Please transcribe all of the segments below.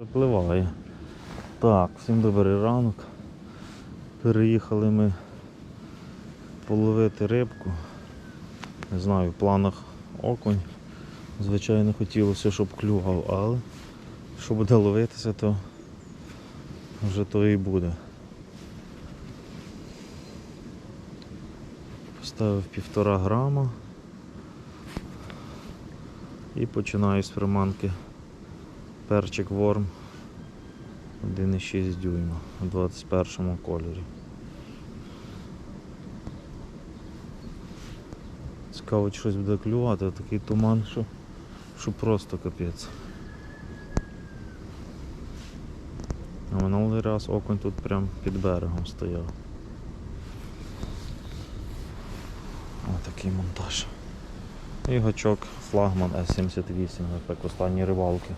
Випливає. Так, всім добрий ранок. Переїхали ми половити рибку. Не знаю, в планах окунь. Звичайно, хотілося, щоб клював, але що буде ловитися, то вже то і буде. Поставив півтора грама і починаю з приманки перчик ворм 1,6 дюйма у 21 кольорі. Цікаво, щось буде клювати, такий туман, що, що просто капець. А минулий раз окунь тут прям під берегом стояв. Такий монтаж. І гачок флагман С78, як останні рибалки.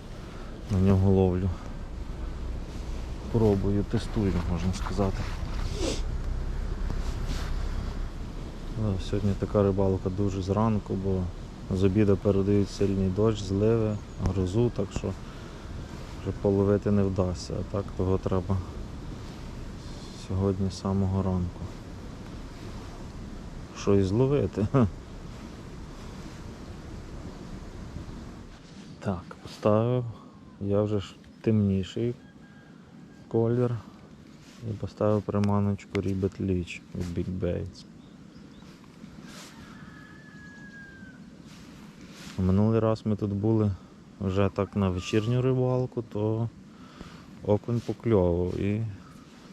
На нього ловлю. Пробую, тестую, можна сказати. Сьогодні така рибалка дуже зранку, бо з обіду передають сильний дощ, зливи, грозу, так що вже половити не вдасться, а так того треба сьогодні з самого ранку. Що і зловити. Так, поставив. Я вже ж темніший колір. І поставив приманочку Ribbit Leech від Big Baits. Минулий раз ми тут були вже так на вечірню рибалку, то окунь покльовував. І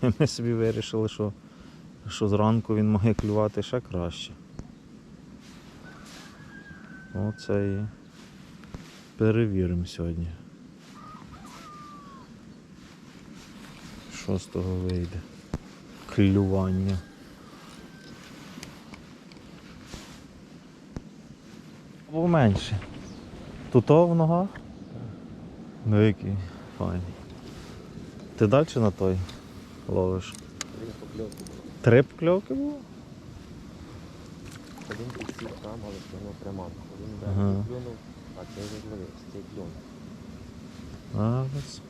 ми собі вирішили, що, що зранку він має клювати ще краще. Оце і перевіримо сьогодні. Що з того вийде? Клювання. Або менше. Тут в ногах? Ну який файний. Ти далі на той ловиш? Три покльовки було? Один підсів там, але плюнув приманку. Один Ага. ага. плюнув, а цей вже зловив, цей плюнув. А, ось.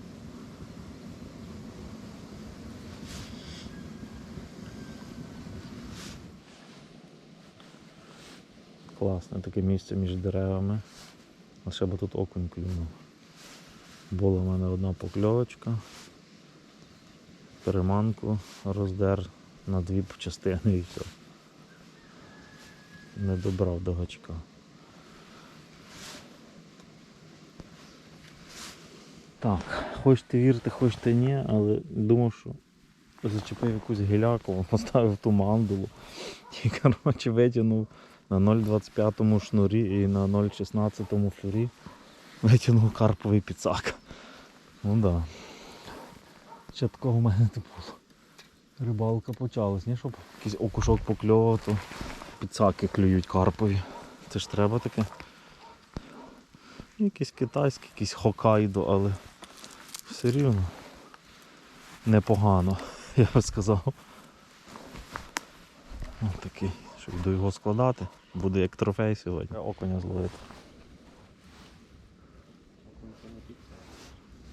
Класне таке місце між деревами. Лише би тут окунь клюнув. Була в мене одна покльовочка. Переманку роздер на дві частини і все. Не добрав до гачка. Так, хочете вірте, хочете ні, але думав, що зачепив якусь гіляку, поставив ту мандулу і коротше витягнув на 0,25 шнурі і на 0,16 флюрі витягнув карповий піцак. Ну. Да. Ще такого в мене не було. Рибалка почалась, ні, щоб якийсь окушок покльовував, то піцаки клюють карпові. Це ж треба таке. Якийсь китайський, якийсь хокайдо, але все рівно непогано, я би сказав. Ось такий, що йду його складати, буде як трофей сьогодні. Окуня зловити.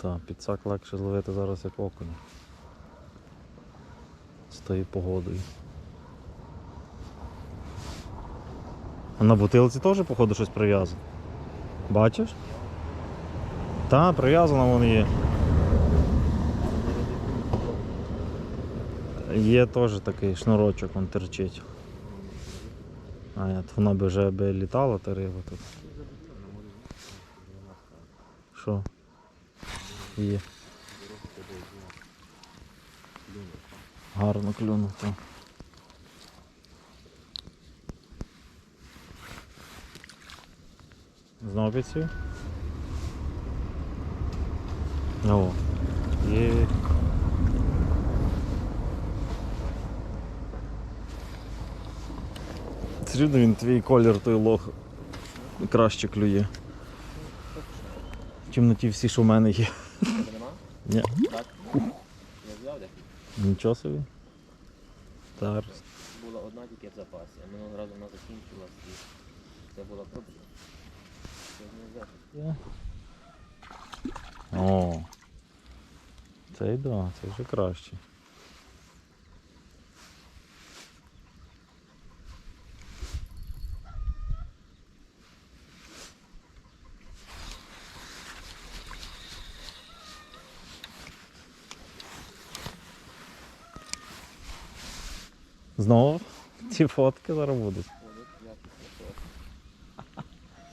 Так, підсак легше зловити зараз як окуня. З тою погодою. А на бутилці теж, походу, щось прив'язано. Бачиш? Так, прив'язано воно є. Є теж такий шнурочок, він терчить. А я, вона би вже би літала та риба тут. Що? Є. Гарно клюнув так. Знову підсів? О, є. Серйозно він твій колір той лох краще клює. Чим на ті всі, що в мене є. Ні. Нічого собі. Зараз. Була одна тільки в запасі, а минулого разу вона закінчилась і це була проблема. О, Цей да, це вже краще. Знову ці фотки зараз будуть.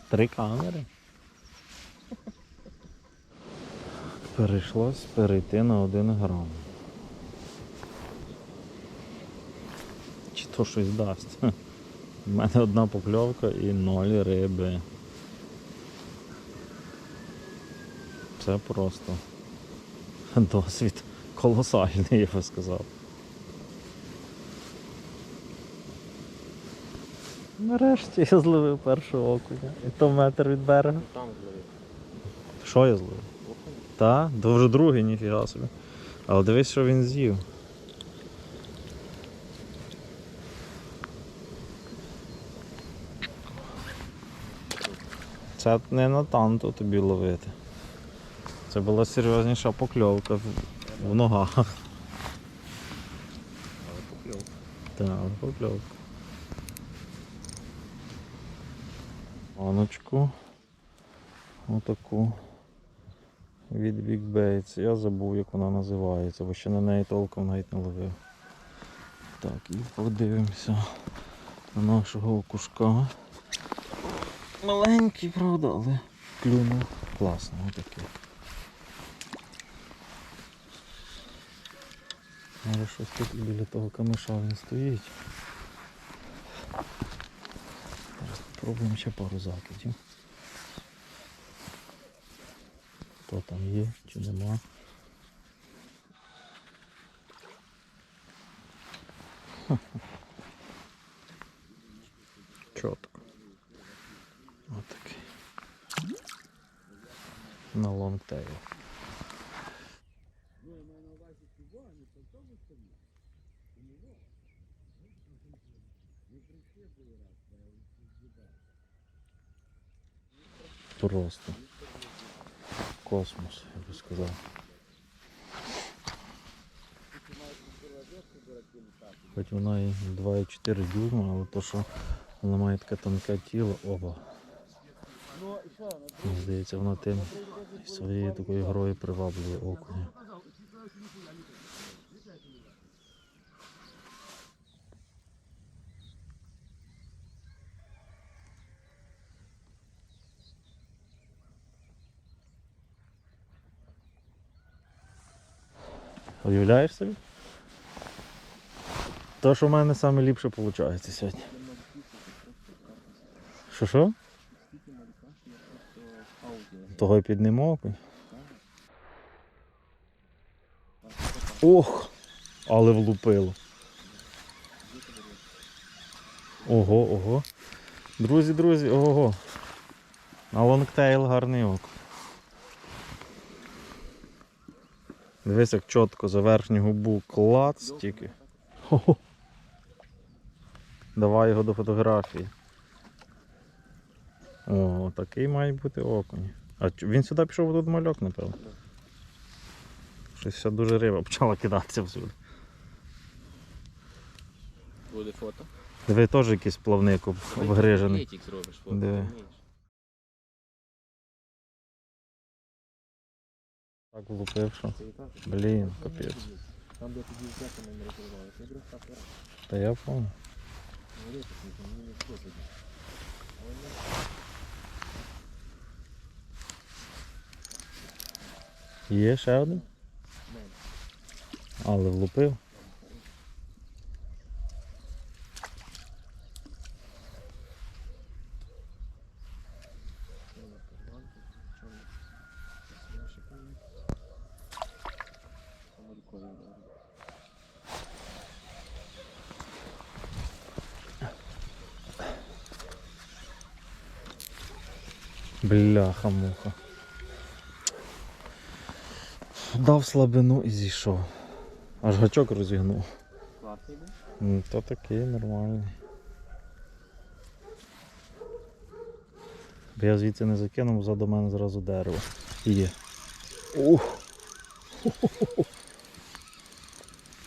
Три камери. Перейшлось перейти на один грам. Чи то щось дасть? У мене одна покльовка і ноль риби. Це просто досвід колосальний, я би сказав. Нарешті я зловив першого окуня. І то метр від берега. Там зловив. Що я зловив? Та, то вже другий, ніфіга собі. Але дивись, що він з'їв. Це не на танту тобі ловити. Це була серйозніша покльовка в, в ногах. Але покльов. Так, але покльовка. Баночку. Отаку. Від Big Baits. Я забув, як вона називається, бо ще на неї толком навіть не ловив. Так, і подивимося на нашого окушка. Маленький, правда, але клюнув класно, отакий. Може щось тут біля того камиша він стоїть. Зараз спробуємо ще пару закидів. Хто там є, чи нема. Чотко. Отакий. На лонгтейл. Просто космос, я би сказав. Хоч вона і 2,4 дюйма, але то, що вона має таке тонке тіло, оба. Мені здається, вона тим своєю такою грою приваблює окуня. Уявляєш собі? То, що в мене саме ліпше виходить сьогодні. Що що? Того й підніму. Ох! Але влупило. Ого, ого. Друзі, друзі, ого. На лонгтейл гарний окунь. Дивись, як чітко за верхню губу клац тільки. Давай його до фотографії. О, такий має бути окунь. А він сюди пішов, тут мальок, напевно. Щось вся дуже риба почала кидатися всюди. Буде фото. Диви теж якийсь плавник обгрижений. Диви. Так влупив, що. Блін, капець. Там де тоді взяти не рекомендувалося. Я так раз. Та я помню. Є ще один? Але влупив. Нічого не карманку, нічого не смішикає. Саморікові вдарив. Бляха-муха. Дав слабину і зійшов. Аж гачок розігнув. Класний був? То такий нормальний. Бо я звідси не закинув, ззаду мене зразу дерево. Є. Ух.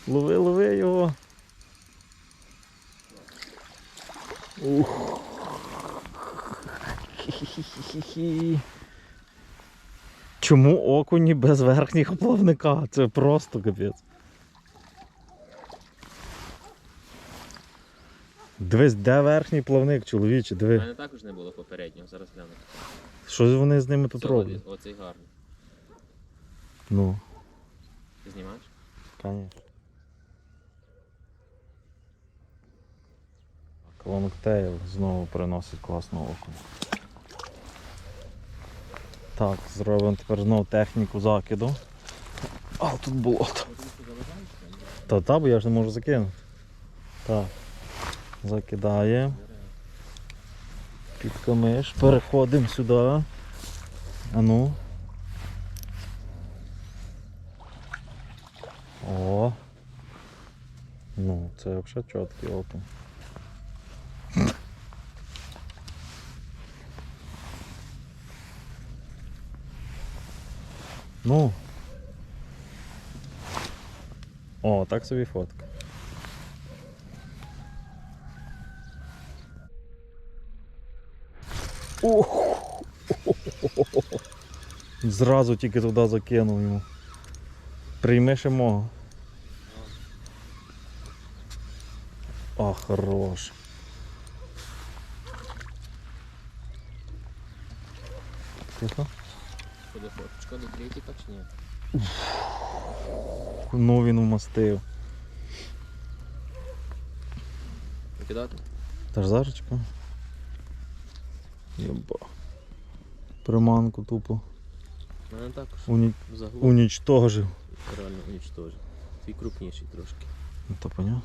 Лови, лови його. Ух. Хі-хі-хі-хі. Чому окуні без верхніх плавника? Це просто капець. Дивись, де верхній плавник, чоловіче, У мене також не було попереднього, зараз гляну. Що вони з ними тут Цього, роблять? Оцей гарний. Ну, Ти знімаєш? конечно. Лонгтейл знову приносить класну окуня. Так, зробимо тепер знову техніку закиду. А, тут болото. Та та, бо я ж не можу закинути. Так. Закидає. Під камиш. Переходимо сюди. А ну. О. Ну, це взагалі чіткий окунь. Ну. О, так собі фотка. Ох. Зразу тільки туди закинув йому. Прийми ще мого. А, хорош. Тихо. Буде фоточка до третіка чи ні? Ну він вмастив. Викидати? Та ж зарочка. Єба. Приманку тупо. Мене також. Уні... В. Унічтожив. Реально уничтожив. Твій крупніший трошки. Ну то поняв.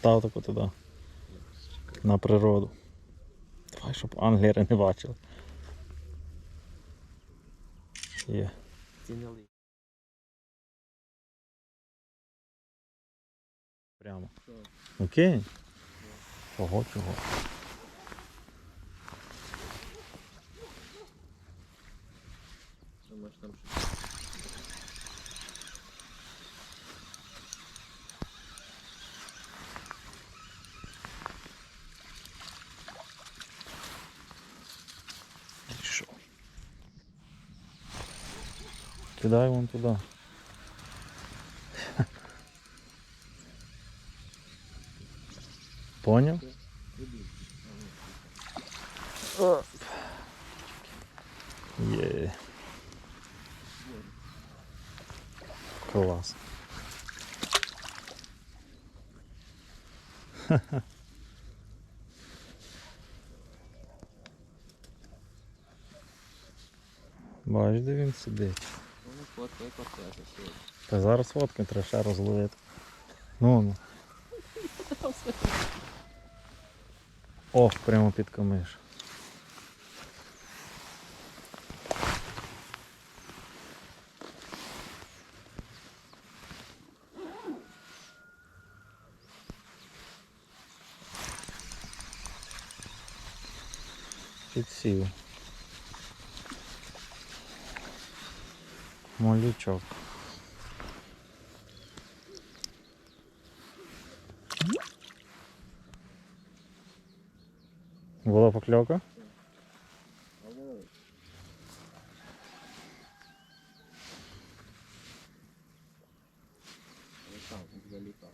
Став таку туди, на природу. Давай, щоб англери не бачили. Є. Прямо. Окей. Чого, чого? Думаєш там щось? Пішов. Кидай вон туди. Поняв? Є. Клас. Бач, де він сидить. Фотка і кортежа сьогодні. Та зараз фотки треба ще розловити. Ну ну. Ох, прямо під камиш. Підсів. Малючок. Була покльовка? Там, заліпав.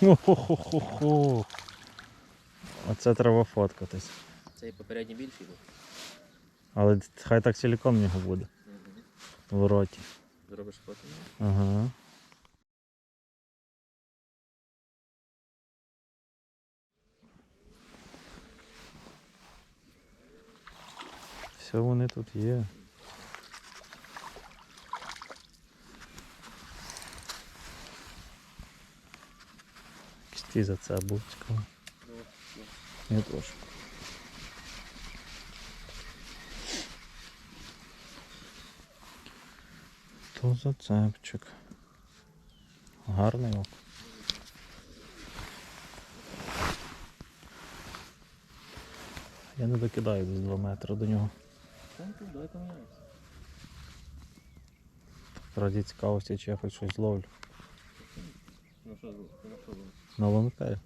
Хо-хо-хо-хо. Оце треба фоткатись. Цей попередній більший був. Але хай так силікон в нього буде. В роті. Зробиш фото? Ага. Все вони тут є. Кісті за це був цікаво. Ну, Я теж. То зацепчик. Гарний ок. Я не докидаю десь 2 метри до нього. Раді цікавості, чи я хоч щось зловлю. Що, ти на що ловиш? На ломикаю.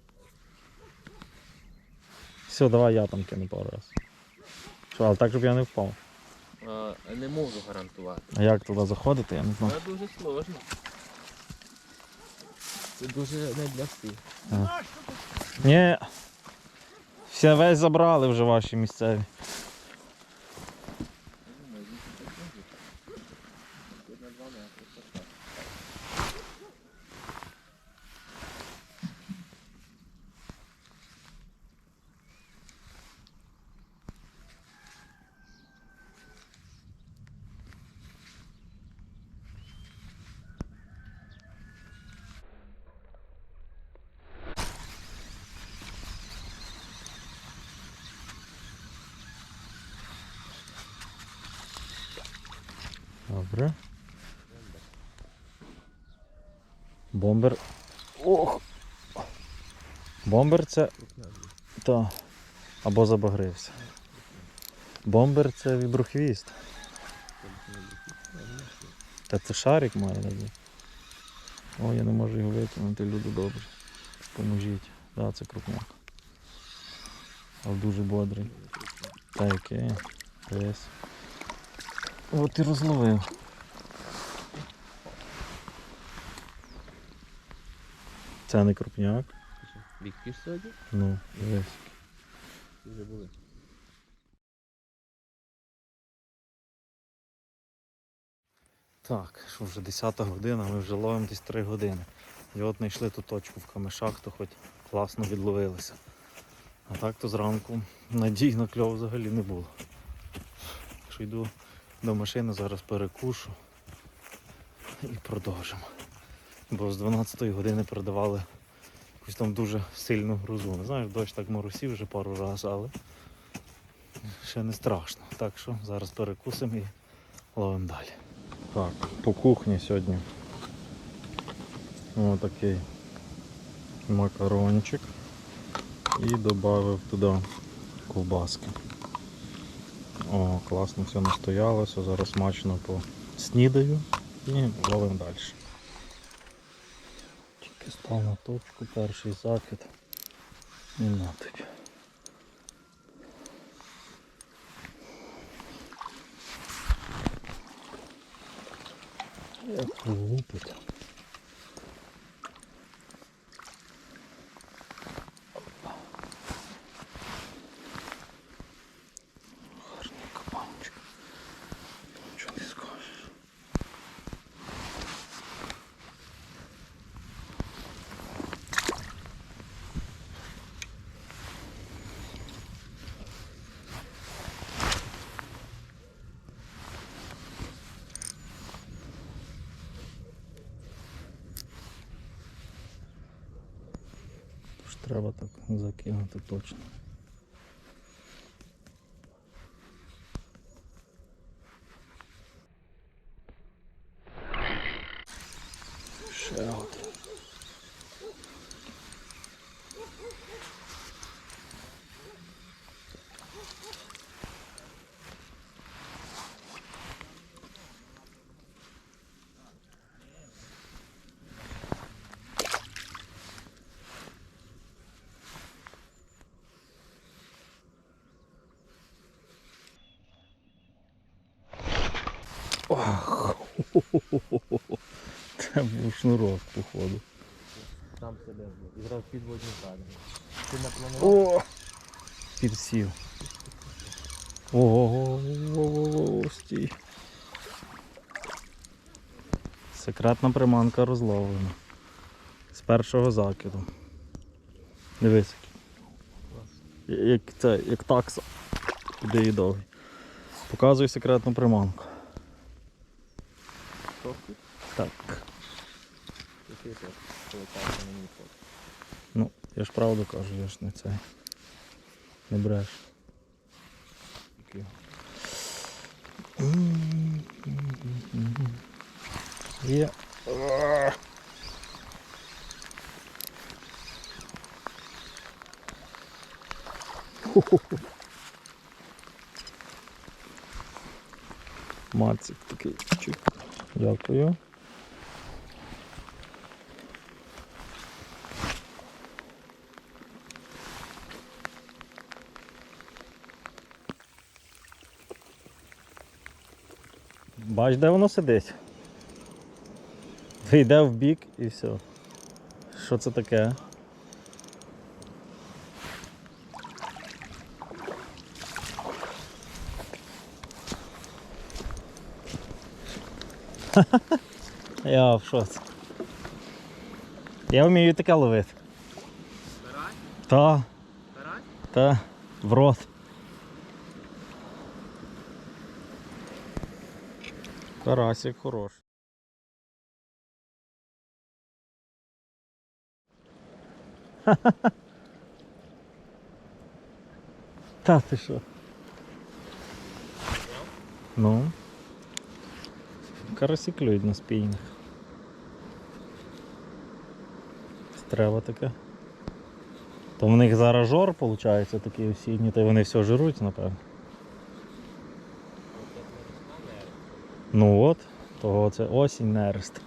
Все, давай я там кину пару раз. Що, але так, щоб я не впав. А, не можу гарантувати. А як туди заходити, я не знаю. Це дуже сложно. Це дуже не для всіх. Ні. Все весь забрали вже ваші місцеві. Добре. Бомбер. Ох! Бомбер це. Та. Або забагрився. Бомбер це віброхвіст. Та це шарик має бути. О, я не можу його витягнути, люди добрі. Поможіть. Да, це крупняк. Але дуже бодрий. Та який? Весь. От і розловив. Це не крупняк. Бік піш сьогодні? Ну. Ти вже були. Так, що вже 10 година, ми вже ловимо десь 3 години. І от знайшли ту точку в камешах, то хоч класно відловилися. А так то зранку надій на кльов взагалі не було. Якщо йду до машини, зараз перекушу і продовжимо. Бо з 12-ї години передавали якусь там дуже сильну грузу. Не знаєш, дощ так моросів вже пару разів, але ще не страшно. Так що зараз перекусимо і ловимо далі. Так, по кухні сьогодні. Ось такий макарончик. І додав туди ковбаски. О, класно все настоялося, зараз смачно поснідаю і ловимо далі. Тільки став на точку, перший закид. І на тобі. Як лупить. Треба так закинути точно. Ще один. Ох, Це був шнурок, походу. Там себе. І зразу підводні кадри. Ти напланував? О! Підсів. Ого, стій. Секретна приманка розловлена. З першого закиду. Дивись. Як це, як такса. Куди її довгий. Показую секретну приманку. Так. Який це? На мені фото. Ну, я ж правду кажу, я ж не цей. Не бреш. Є. Мацик такий. Чик. Дякую. Бач, де воно сидить. Вийде в бік і все. Що це таке? Я в шоці. Я вмію таке ловити. Та, та, в рот. Карасик хороший. Та ти що? Ну. Карасі клюють на спійних. Треба таке. То в них зараз жор, виходить, такий осінній, то й вони все жируть, напевно. Ну от, того це осінь нерест.